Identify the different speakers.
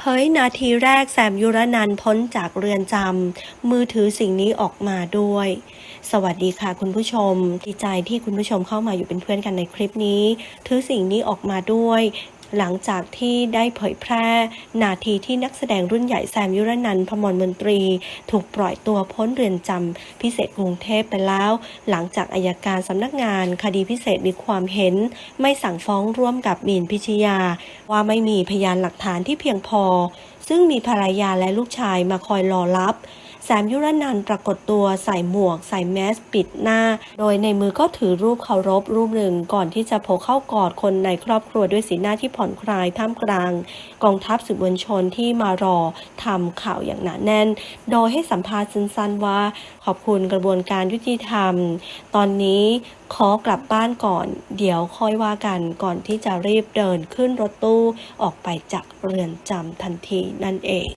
Speaker 1: เผยนาทีแรกแซมยุรนันพ้นจากเรือนจำมือถือสิ่งนี้ออกมาด้วย สวัสดีค่ะคุณผู้ชมดีใจที่คุณผู้ชมเข้ามาอยู่เป็นเพื่อนกันในคลิปนี้ ถือสิ่งนี้ออกมาด้วย หลังจากที่ได้เผยแพร่ นาทีที่นักแสดงรุ่นใหญ่แซมยุรนันท์พมรมนตรี ถูกปล่อยตัวพ้นเรือนจำพิเศษกรุงเทพไปแล้ว หลังจากอายการสำนักงาน คดีพิเศษมีความเห็น ไม่สั่งฟ้องร่วมกับมีนพิชยา ว่าไม่มีพยานหลักฐานที่เพียงพอ ซึ่งมีภรรยาและลูกชายมาคอยรอรับ แซมยุรนันปรากฏตัวใส่หมวก ใส่แมสปิดหน้า โดยในมือก็ถือรูปเคารพรูปหนึ่งก่อนที่จะโผล่เข้ากอดคนในครอบครัวด้วยสีหน้าที่ผ่อนคลายท่ามกลาง กองทัพสื่อมวลชนที่มารอทำข่าวอย่างหนาแน่น โดยให้สัมภาษณ์สั้นๆว่า ขอบคุณกระบวนการยุติธรรม ตอนนี้ขอกลับบ้านก่อน เดี๋ยวค่อยว่ากันก่อนที่จะรีบเดินขึ้นรถตู้ออกไปจากเรือนจำทันทีนั่นเอง